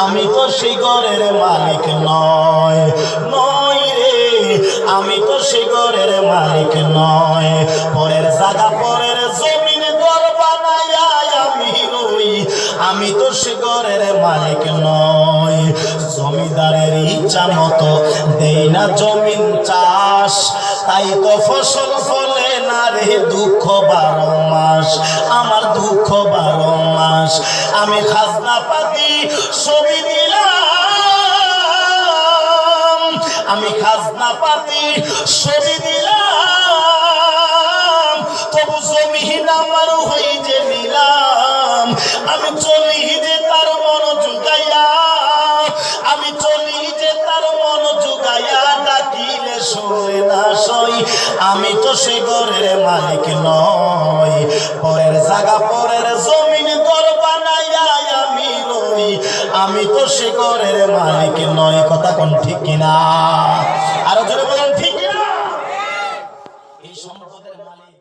আমি তো সেই ঘরের মালিক নয় নয় রে। আমি তো সেই ঘরের মালিক নয়। পরের জায়গা, পরের জমিন ঘর বানায়া আমি রই। আমি তো সে ঘরের মালিক নয়। জমিদারের ইচ্ছা মতো দেই না জমিন চাষ। তাই তো ফসল ফলে না রে দুঃখ বারো মাস। আমার দুঃখ বারো মাস। আমি খাজনা পাতি ছবি দিলাম। আমি খাজনা পাতি ছবি দিলাম। তবু জমিহীন আমার হই যে নিলাম। আমি চলি যে তার মন জুগাইয়া, আমি চলি যে তার মন জুগাইয়া, ডাকিলে শুনে না সই, আমি তো সে ঘরের মালিক নয় পরের জায়গা, পরের জমিন আমি তো শিকরের মালিক নয় কথা কোন ঠিক কিনা? আরও জোরে বলেন, ঠিক কিনা? এই সম্পর্ক